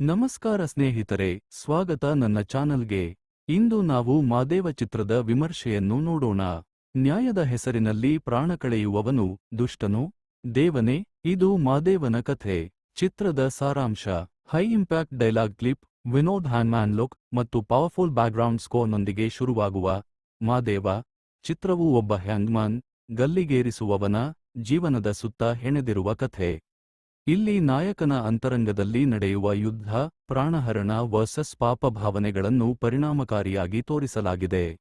ನಮಸ್ಕಾರ ಸ್ನೇಹಿತರೆ, ಸ್ವಾಗತ ನನ್ನ ಚಾನಲ್ಗೆ. ಇಂದು ನಾವು ಮಾದೇವ ಚಿತ್ರದ ವಿಮರ್ಶೆಯನ್ನು ನೋಡೋಣ. ನ್ಯಾಯದ ಹೆಸರಿನಲ್ಲಿ ಪ್ರಾಣ ಕಳೆಯುವವನು, ದುಷ್ಟನು. ದೇವನೇ, ಇದು ಮಾದೇವನ ಕಥೆ. ಚಿತ್ರದ ಸಾರಾಂಶ. High impact dialogue clip, Vinod ಹ್ಯಾನ್ಮ್ಯಾನ್ look ಮತ್ತು ಪವರ್ಫುಲ್ ಬ್ಯಾಕ್ಗ್ರೌಂಡ್ ಸ್ಕೋರ್ನೊಂದಿಗೆ ಶುರುವಾಗುವ ಮಾದೇವ. ಚಿತ್ರವು ಒಬ್ಬ ಹ್ಯಾಂಗ್ಮನ್ ಗಲ್ಲಿಗೇರಿಸುವವನ, ಜೀವನದ ಸುತ್ತ ಹೆಣೆದಿರುವ ಕಥೆ. ಇಲ್ಲಿ ನಾಯಕನ ಅಂತರಂಗದಲ್ಲಿ ನಡೆಯುವ ಯುದ್ಧ, ಪ್ರಾಣಹರಣ ವರ್ಸಸ್ ಪಾಪ ಭಾವನೆಗಳನ್ನು ಪರಿಣಾಮಕಾರಿಯಾಗಿ ತೋರಿಸಲಾಗಿದೆ.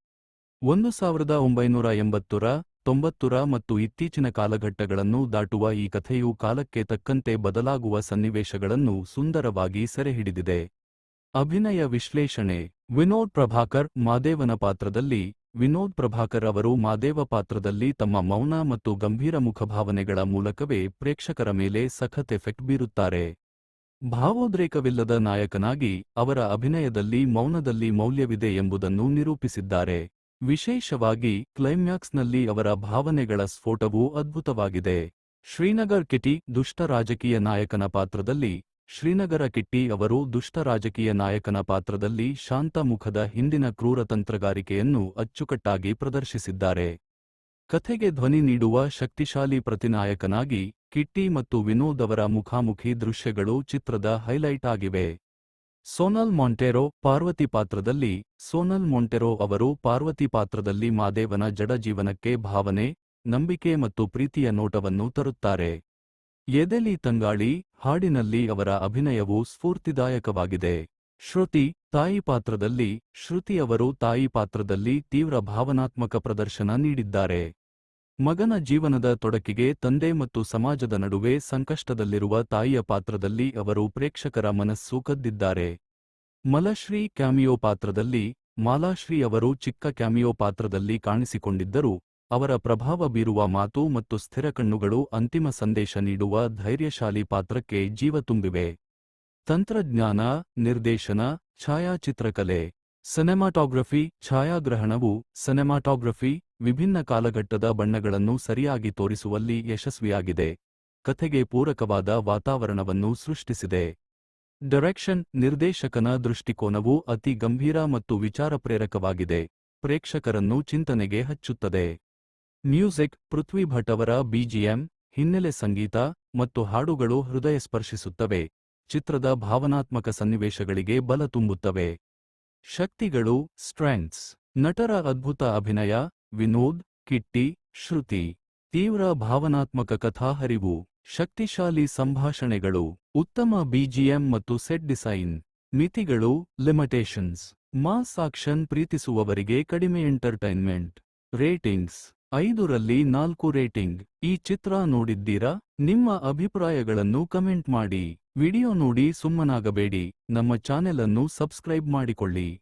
ಒಂದು ಸಾವಿರದ ಒಂಬೈನೂರ ಎಂಬತ್ತರ, ತೊಂಬತ್ತರ ಮತ್ತು ಇತ್ತೀಚಿನ ಕಾಲಘಟ್ಟಗಳನ್ನು ದಾಟುವ ಈ ಕಥೆಯು ಕಾಲಕ್ಕೆ ತಕ್ಕಂತೆ ಬದಲಾಗುವ ಸನ್ನಿವೇಶಗಳನ್ನು ಸುಂದರವಾಗಿ ಸೆರೆಹಿಡಿದಿದೆ. ಅಭಿನಯ ವಿಶ್ಲೇಷಣೆ, ವಿನೋದ್ ಪ್ರಭಾಕರ್ ಮಾದೇವನ ಪಾತ್ರದಲ್ಲಿ ವಿನೋದ್ ಪ್ರಭಾಕರ್ ಅವರು ಮಾದೇವ ಪಾತ್ರದಲ್ಲಿ ತಮ್ಮ ಮೌನ ಮತ್ತು ಗಂಭೀರ ಮುಖಭಾವನೆಗಳ ಮೂಲಕವೇ ಪ್ರೇಕ್ಷಕರ ಮೇಲೆ ಸಖತ್ ಎಫೆಕ್ಟ್ ಬೀರುತ್ತಾರೆ. ಭಾವೋದ್ರೇಕವಿಲ್ಲದ ನಾಯಕನಾಗಿ ಅವರ ಅಭಿನಯದಲ್ಲಿ ಮೌನದಲ್ಲಿ ಮೌಲ್ಯವಿದೆ ಎಂಬುದನ್ನು ನಿರೂಪಿಸಿದ್ದಾರೆ. ವಿಶೇಷವಾಗಿ ಕ್ಲೈಮ್ಯಾಕ್ಸ್ನಲ್ಲಿ ಅವರ ಭಾವನೆಗಳ ಸ್ಫೋಟವು ಅದ್ಭುತವಾಗಿದೆ. ಶ್ರೀನಗರ್ ಕಿಟಿ ದುಷ್ಟ ರಾಜಕೀಯ ನಾಯಕನ ಪಾತ್ರದಲ್ಲಿ ಶ್ರೀನಗರ ಕಿಟ್ಟಿ ಅವರು ದುಷ್ಟ ರಾಜಕೀಯ ನಾಯಕನ ಪಾತ್ರದಲ್ಲಿ ಶಾಂತ ಮುಖದ ಹಿಂದಿನ ಕ್ರೂರ ತಂತ್ರಗಾರಿಕೆಯನ್ನು ಅಚ್ಚುಕಟ್ಟಾಗಿ ಪ್ರದರ್ಶಿಸಿದ್ದಾರೆ. ಕಥೆಗೆ ಧ್ವನಿ ನೀಡುವ ಶಕ್ತಿಶಾಲಿ ಪ್ರತಿನಾಯಕನಾಗಿ ಕಿಟ್ಟಿ ಮತ್ತು ವಿನೋದ್ ಅವರ ಮುಖಾಮುಖಿ ದೃಶ್ಯಗಳು ಚಿತ್ರದ ಹೈಲೈಟ್ ಆಗಿವೆ. ಸೋನಲ್ ಮೊಂಟೆರೋ ಪಾರ್ವತಿ ಪಾತ್ರದಲ್ಲಿ ಸೋನಲ್ ಮೊಂಟೆರೋ ಅವರು ಪಾರ್ವತಿ ಪಾತ್ರದಲ್ಲಿ ಮಾದೇವನ ಜಡಜೀವನಕ್ಕೆ ಭಾವನೆ, ನಂಬಿಕೆ ಮತ್ತು ಪ್ರೀತಿಯ ನೋಟವನ್ನು ತರುತ್ತಾರೆ. ಎದೆಲಿ ತಂಗಾಳಿ, ಹಾಡಿನಲ್ಲಿ ಅವರ ಅಭಿನಯವು ಸ್ಫೂರ್ತಿದಾಯಕವಾಗಿದೆ. ಶ್ರುತಿ, ತಾಯಿ ಪಾತ್ರದಲ್ಲಿ ಶ್ರುತಿ ಅವರು ತಾಯಿ ಪಾತ್ರದಲ್ಲಿ ತೀವ್ರ ಭಾವನಾತ್ಮಕ ಪ್ರದರ್ಶನ ನೀಡಿದ್ದಾರೆ. ಮಗನ ಜೀವನದ ತೊಡಕಿಗೆ ತಂದೆ ಮತ್ತು ಸಮಾಜದ ನಡುವೆ ಸಂಕಷ್ಟದಲ್ಲಿರುವ ತಾಯಿಯ ಪಾತ್ರದಲ್ಲಿ ಅವರು ಪ್ರೇಕ್ಷಕರ ಮನಸ್ಸು ಕದ್ದಿದ್ದಾರೆ. ಮಲಶ್ರೀ ಕ್ಯಾಮಿಯೋ ಪಾತ್ರದಲ್ಲಿ, ಮಾಲಾಶ್ರೀ ಅವರು ಚಿಕ್ಕ ಕ್ಯಾಮಿಯೋ ಪಾತ್ರದಲ್ಲಿ ಕಾಣಿಸಿಕೊಂಡಿದ್ದರು. ಅವರ ಪ್ರಭಾವ ಬೀರುವ ಮಾತು ಮತ್ತು ಸ್ಥಿರ ಕಣ್ಣುಗಳು ಅಂತಿಮ ಸಂದೇಶ ನೀಡುವ ಧೈರ್ಯಶಾಲಿ ಪಾತ್ರಕ್ಕೆ ಜೀವ ತುಂಬಿವೆ. ತಂತ್ರಜ್ಞಾನ, ನಿರ್ದೇಶನ ಛಾಯಾಚಿತ್ರಕಲೆ ಸಿನೆಮಾಟೋಗ್ರಫಿ, ಛಾಯಾಗ್ರಹಣವು ಸಿನೆಮಾಟೋಗ್ರಫಿ, ವಿಭಿನ್ನ ಕಾಲಘಟ್ಟದ ಬಣ್ಣಗಳನ್ನು ಸರಿಯಾಗಿ ತೋರಿಸುವಲ್ಲಿ ಯಶಸ್ವಿಯಾಗಿದೆ. ಕಥೆಗೆ ಪೂರಕವಾದ ವಾತಾವರಣವನ್ನು ಸೃಷ್ಟಿಸಿದೆ. ಡೈರೆಕ್ಷನ್, ನಿರ್ದೇಶಕನ ದೃಷ್ಟಿಕೋನವು ಅತಿ ಗಂಭೀರ ಮತ್ತು ವಿಚಾರಪ್ರೇರಕವಾಗಿದೆ. ಪ್ರೇಕ್ಷಕರನ್ನು ಚಿಂತನೆಗೆ ಹಚ್ಚುತ್ತದೆ. ಮ್ಯೂಸಿಕ್, ಪೃಥ್ವಿ ಭಟ್ ಅವರ ಬಿಜಿಎಂ ಹಿನ್ನೆಲೆ ಸಂಗೀತ ಮತ್ತು ಹಾಡುಗಳು ಹೃದಯ ಸ್ಪರ್ಶಿಸುತ್ತವೆ. ಚಿತ್ರದ ಭಾವನಾತ್ಮಕ ಸನ್ನಿವೇಶಗಳಿಗೆ ಬಲ ತುಂಬುತ್ತವೆ. ಶಕ್ತಿಗಳು ಸ್ಟ್ರೆಂಗ್ಸ್ ನಟರ ಅದ್ಭುತ ಅಭಿನಯ, ವಿನೋದ್, ಕಿಟ್ಟಿ, ಶ್ರುತಿ. ತೀವ್ರ ಭಾವನಾತ್ಮಕ ಕಥಾಹರಿವು, ಶಕ್ತಿಶಾಲಿ ಸಂಭಾಷಣೆಗಳು, ಉತ್ತಮ ಬಿಜಿಎಂ ಮತ್ತು ಸೆಟ್ ಡಿಸೈನ್. ಮಿತಿಗಳು, ಲಿಮಿಟೇಷನ್ಸ್. ಮಾಸ್ ಆಕ್ಷನ್ ಪ್ರೀತಿಸುವವರಿಗೆ ಕಡಿಮೆ ಎಂಟರ್ಟೈನ್ಮೆಂಟ್. ರೇಟಿಂಗ್ಸ್. ಐದರಲ್ಲಿ ನಾಲ್ಕು ರೇಟಿಂಗ್. ಈ ಚಿತ್ರ ನೋಡಿದ್ದೀರಾ? ನಿಮ್ಮ ಅಭಿಪ್ರಾಯಗಳನ್ನು ಕಮೆಂಟ್ ಮಾಡಿ. ವಿಡಿಯೋ ನೋಡಿ ಸುಮ್ಮನಾಗಬೇಡಿ. ನಮ್ಮ ಚಾನೆಲ್ ಅನ್ನು ಸಬ್ಸ್ಕ್ರೈಬ್ ಮಾಡಿಕೊಳ್ಳಿ.